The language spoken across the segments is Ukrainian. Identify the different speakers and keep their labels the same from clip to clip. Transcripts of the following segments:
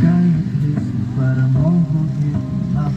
Speaker 1: чекають від перемогу від нас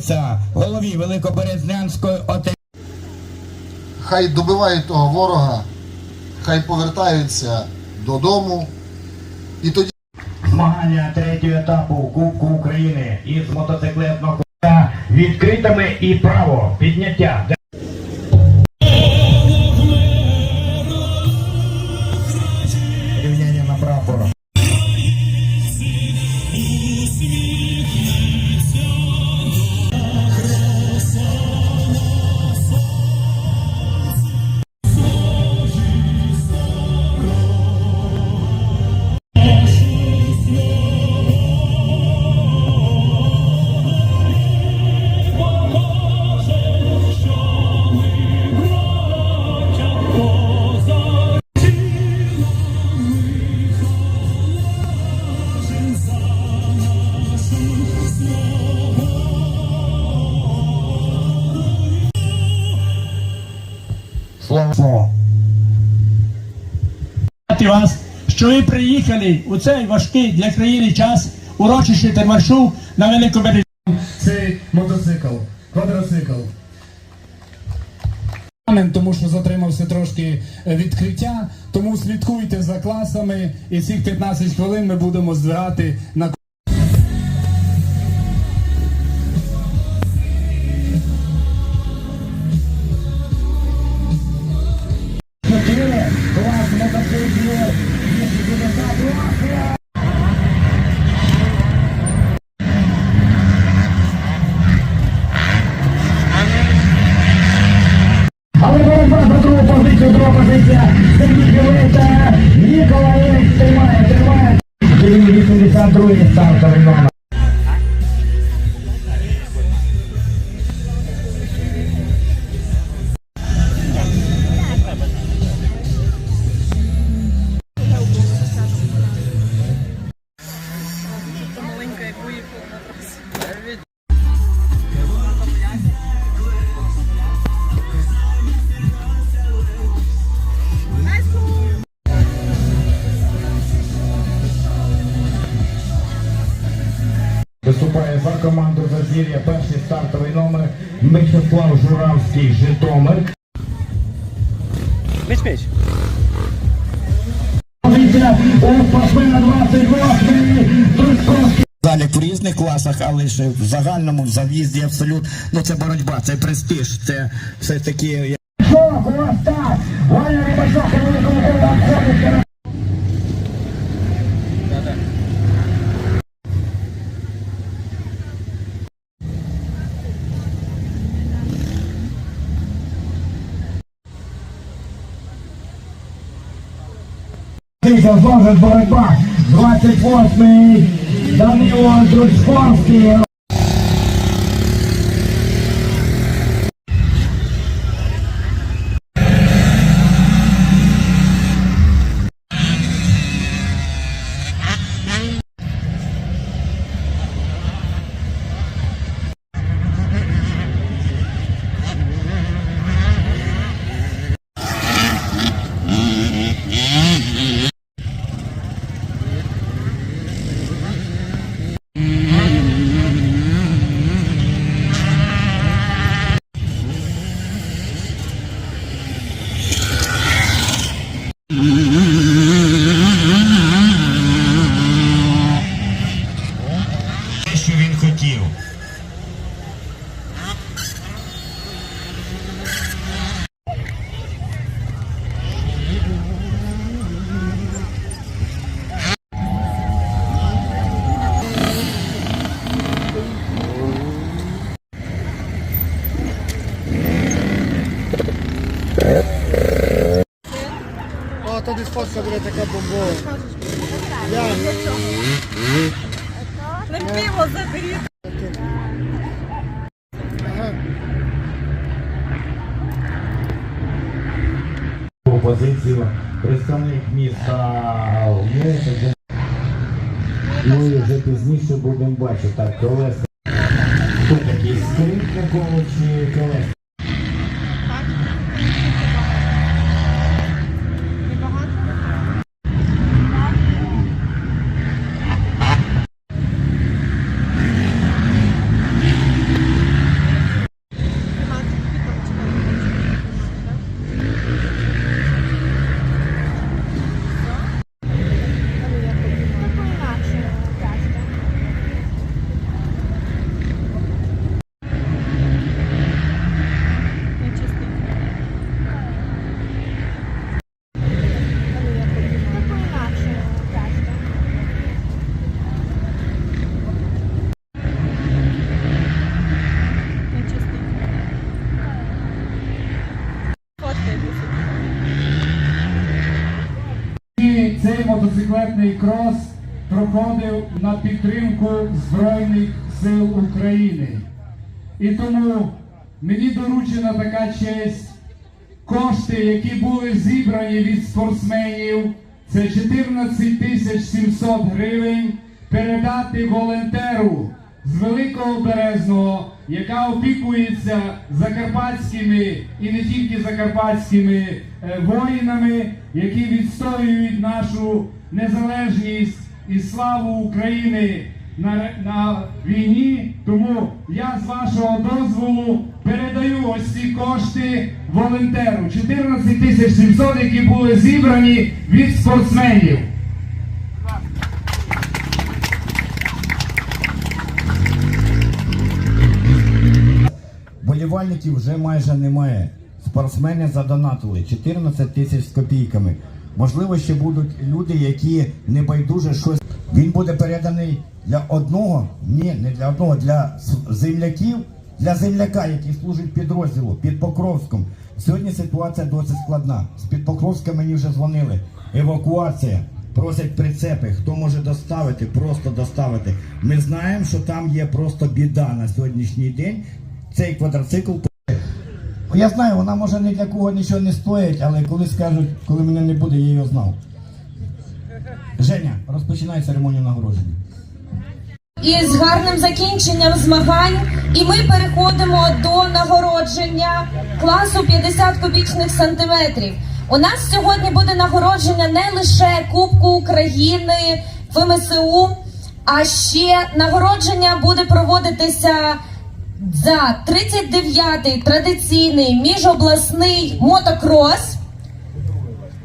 Speaker 2: надається голові Великоберезнянської ОТ.
Speaker 3: хай добивають того ворога, хай повертаються додому. І тоді
Speaker 4: Змагання третього етапу Кубку України із мотоциклетного відкритими і право підняття.
Speaker 5: Що ви приїхали у цей важкий для країни час урочище Термашу на Великобережні.
Speaker 6: цей мотоцикл, квадроцикл. Тому що затримався трошки е, відкриття, тому слідкуйте за класами і цих 15 хвилин ми будемо збирати на
Speaker 5: 82 стартовий номер.
Speaker 4: Стартовий номер Мечислав Журавський Житомир.
Speaker 5: 28 Трусковський.
Speaker 2: Залік в різних класах, але ще в загальному в зав'їзді абсолютно. Ну це боротьба, це престиж, це все таки.
Speaker 5: Шок, ось так. Ваня Рибачок у великому колі обходить. Зможет боротьба 28-й Данило Дручковський.
Speaker 3: О, тоді сфотка буде така бомбова.
Speaker 7: Не пиво заберіть.
Speaker 4: Позицію представник міста Львів. Ну і вже пізніше будемо бачити. Так, колеса. Хто такий скрипников чи колеса?
Speaker 6: І цей мотоциклетний крос проходив на підтримку Збройних сил України. І тому мені доручена така честь. Кошти, які були зібрані від спортсменів, це 14 тисяч 700 гривень, передати волонтеру з Великого Березного, яка опікується закарпатськими і не тільки закарпатськими е, воїнами, які відстоюють нашу незалежність і славу України на, на війні. Тому я з вашого дозволу передаю ось ці кошти волонтеру. 14 тисяч 700, які були зібрані від спортсменів.
Speaker 2: Болівальників вже майже немає. Спортсмени задонатили 14 тисяч з копійками. Можливо, ще будуть люди, які не байдуже щось. Він буде переданий для одного, ні, не для одного, для земляків, для земляка, який служить підрозділу під Покровськом. Сьогодні ситуація досить складна. З під Покровська мені вже дзвонили. Евакуація. Просять прицепи. Хто може доставити, просто доставити. Ми знаємо, що там є просто біда на сьогоднішній день. Цей квадроцикл я знаю, вона може ні для кого нічого не стоїть, але коли скажуть, коли мене не буде, я його знав. Женя, розпочинай церемонію нагородження.
Speaker 8: І з гарним закінченням змагань. І ми переходимо до нагородження класу 50 кубічних сантиметрів. У нас сьогодні буде нагородження не лише Кубку України ФМСУ, а ще нагородження буде проводитися за 39-й традиційний міжобласний мотокрос.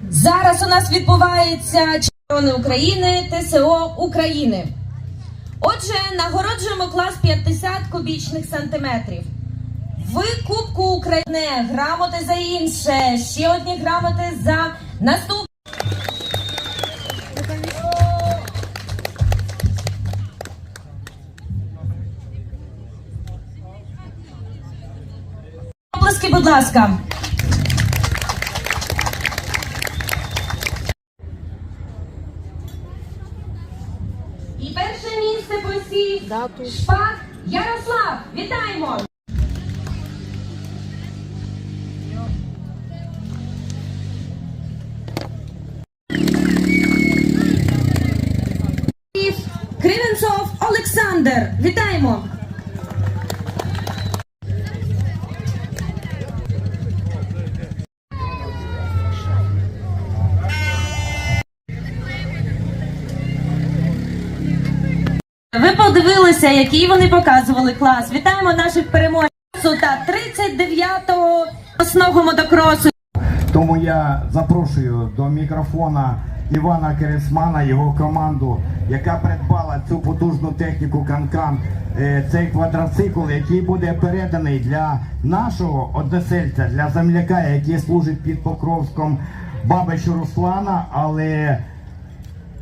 Speaker 8: Зараз у нас відбувається чемпіони України ТСО України. Отже, нагороджуємо клас 50 кубічних сантиметрів. В Кубку України грамоти за інше, ще одні грамоти за наступ. Оплески, будь ласка.
Speaker 7: Дату.
Speaker 8: Шпак Ярослав. Вітаємо! Кривенцов Олександр. Вітаємо! Ви подивилися, який вони показували клас. Вітаємо наших переможців та 39-го основного мотокросу.
Speaker 2: Тому я запрошую до мікрофона Івана Кересмана, його команду, яка придбала цю потужну техніку Канкан, е, цей квадроцикл, який буде переданий для нашого односельця, для земляка, який служить під Покровськом Бабичу Руслана, але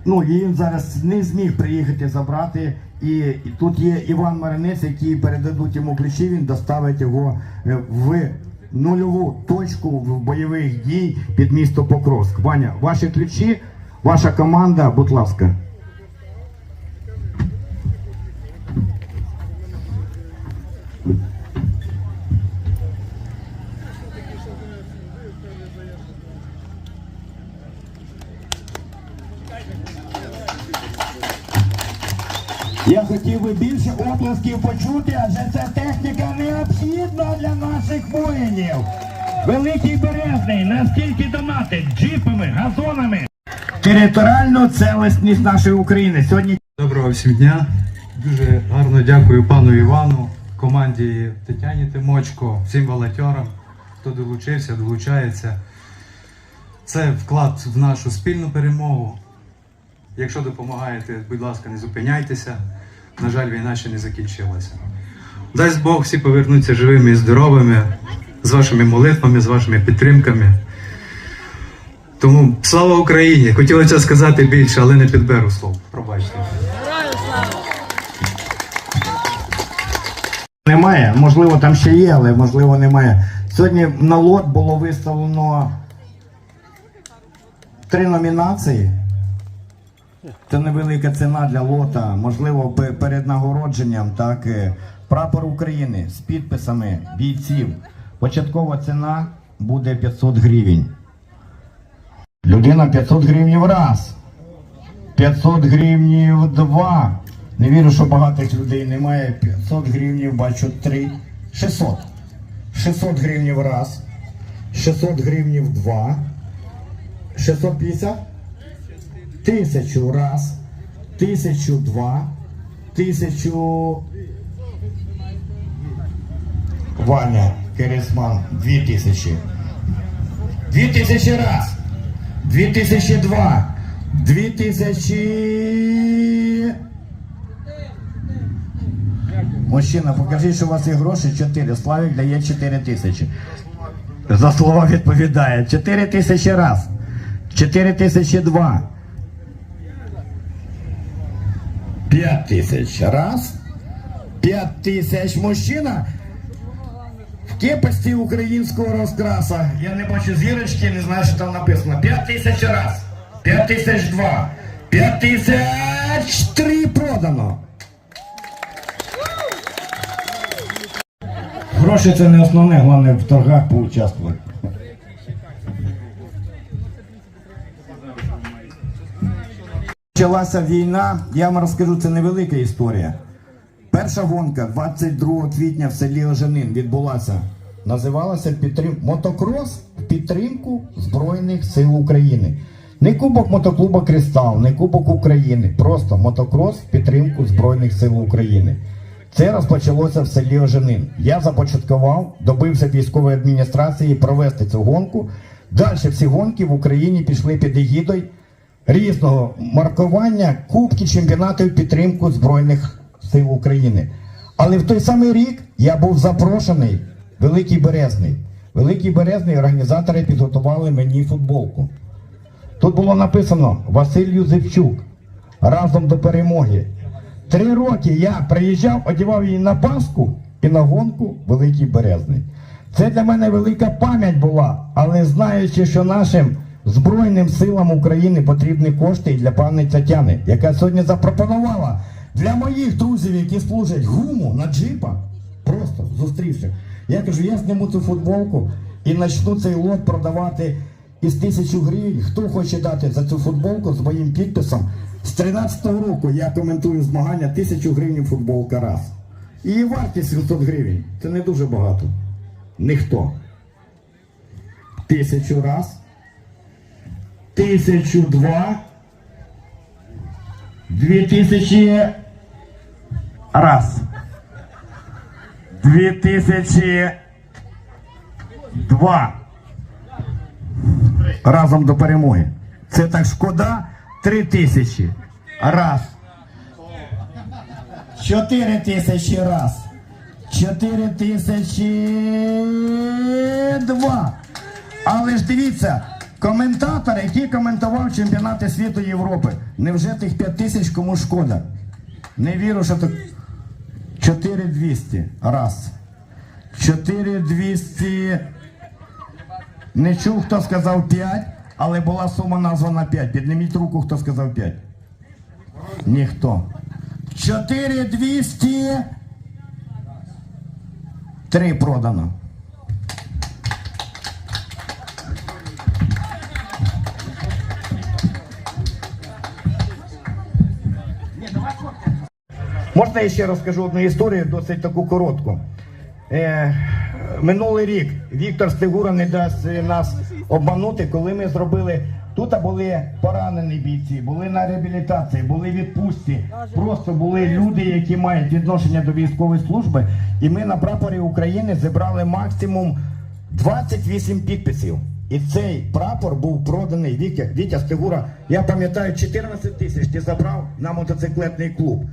Speaker 2: ну, він зараз не зміг приїхати забрати. І, і тут є Іван Маринець, який передадуть йому ключі, він доставить його е, в нульову точку в бойових дій під місто Покровськ. Ваня, ваші ключі, ваша команда, будь ласка. Більше почути, адже ця техніка необхідна для наших воїнів. Великий Березний настільки донатить джипами, газонами. Територіальну цілісність нашої України. Сьогодні
Speaker 9: Доброго всім дня. Дуже гарно дякую пану Івану, команді Тетяні Тимочко, всім волонтерам, хто долучився, долучається. Це вклад в нашу спільну перемогу. Якщо допомагаєте, будь ласка, не зупиняйтеся. На жаль, війна ще не закінчилася. Дасть Бог всі повернуться живими і здоровими, з вашими молитвами, з вашими підтримками. Тому слава Україні! Хотілося сказати більше, але не підберу слов. Пробачте.
Speaker 2: немає. Можливо, там ще є, але можливо немає. Сьогодні на лот було виставлено три номінації. Це невелика ціна для лота. Можливо, перед нагородженням, так, е, прапор України з підписами бійців. Початкова ціна буде 500 гривень. Людина 500 гривень раз. 500 гривнів два. Не вірю, що багатих людей немає. 500 гривнів, бачу, три. 600. 600 гривнів раз. 600 гривнів два. 650? Тисячу раз. Тисячу два. Тисячу. Ваня Кересман. Дві тисячі. Дві тисячі раз. Дві тисячі два. Дві тисячі. Мужчина, покажіть, що у вас є гроші 4. Славік дає 4 тисячі. За слова відповідає. 4 тисячі раз. 4 тисячі два. 5 тисяч раз. 5 тисяч мужчина. В кепості українського розкраса. Я не бачу зірочки, не знаю, що там написано. 5 тисяч раз. 5 тисяч два. 5 тисяч три продано. Гроші це не основне, головне в торгах поучаствувати. Почалася війна, я вам розкажу, це невелика історія. Перша гонка 22 квітня в селі Оженин відбулася. Називалася підтрим... Мотокрос в підтримку Збройних сил України. Не Кубок мотоклуба Кристал, не Кубок України. Просто мотокрос в підтримку Збройних сил України. Це розпочалося в селі Оженин. Я започаткував, добився військової адміністрації провести цю гонку. Далі всі гонки в Україні пішли під егідою різного маркування кубки чемпіонатів в підтримку Збройних сил України. Але в той самий рік я був запрошений Великий Березний. Великий Березний організатори підготували мені футболку. Тут було написано Василь Юзефчук разом до перемоги. Три роки я приїжджав, одягав її на Пасху і на гонку Великий Березний. Це для мене велика пам'ять була, але знаючи, що нашим Збройним силам України потрібні кошти і для пані Тетяни, яка сьогодні запропонувала Для моїх друзів, які служать гуму на джипа, просто зустрівши. Я кажу, я зніму цю футболку і почну цей лот продавати із тисячу гривень. Хто хоче дати за цю футболку з моїм підписом? З 13-го року я коментую змагання тисячу гривень футболка раз. Її вартість 700 гривень. Це не дуже багато. Ніхто. Тисячу раз. Тисячу два. Дві тисячі раз. Дві тисячі два. Разом до перемоги. Це так шкода. Три тисячі. Раз. Чотири тисячі раз. Чотири тисячі два. Але ж дивіться, коментатор, який коментував чемпіонати світу Європи. Невже тих 5 тисяч кому шкода? Не вірю, що так. 4200. Раз. 4200. Не чув, хто сказав 5, але була сума названа 5. Підніміть руку, хто сказав 5. Ніхто. 4200. Три продано. Можна я ще розкажу одну історію, досить таку коротку. Е, минулий рік Віктор Стегура не дасть нас обманути, коли ми зробили. Тут були поранені бійці, були на реабілітації, були відпустці. Просто були люди, які мають відношення до військової служби. І ми на прапорі України зібрали максимум 28 підписів. І цей прапор був проданий Вітя, Вітя Стегура. Я пам'ятаю, 14 тисяч ти забрав на мотоциклетний клуб.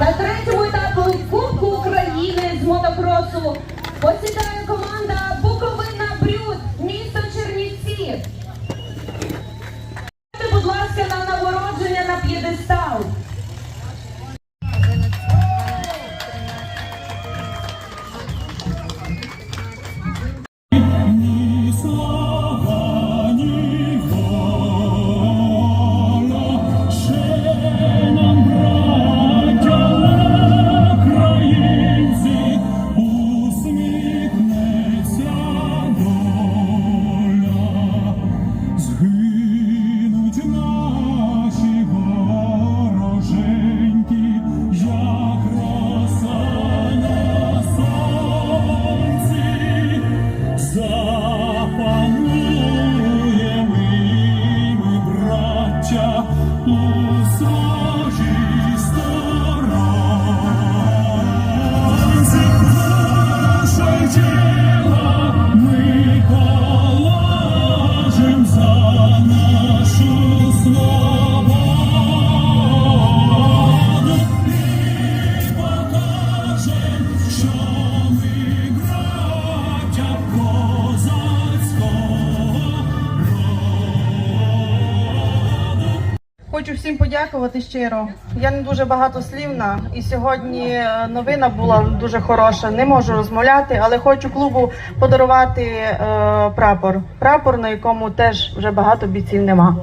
Speaker 8: На третьому етапу Кубку України з мотокросу. Посідає команда Буковина
Speaker 7: Хочу всім подякувати щиро. Я не дуже багатослівна, і сьогодні е, новина була дуже хороша. Не можу розмовляти, але хочу клубу подарувати е, прапор. Прапор, на якому теж вже багато бійців нема.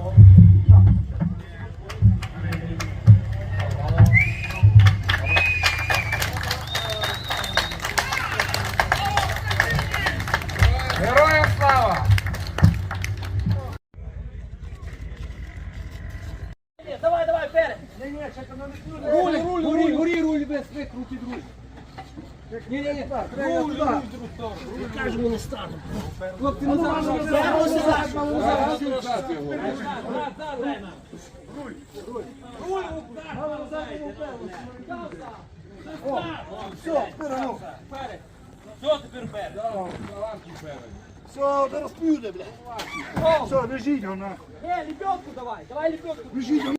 Speaker 3: Все, зараз п'юде, блядь. Все, лежіть вона. Е, лебедку давай, давай лебедку. Лежіть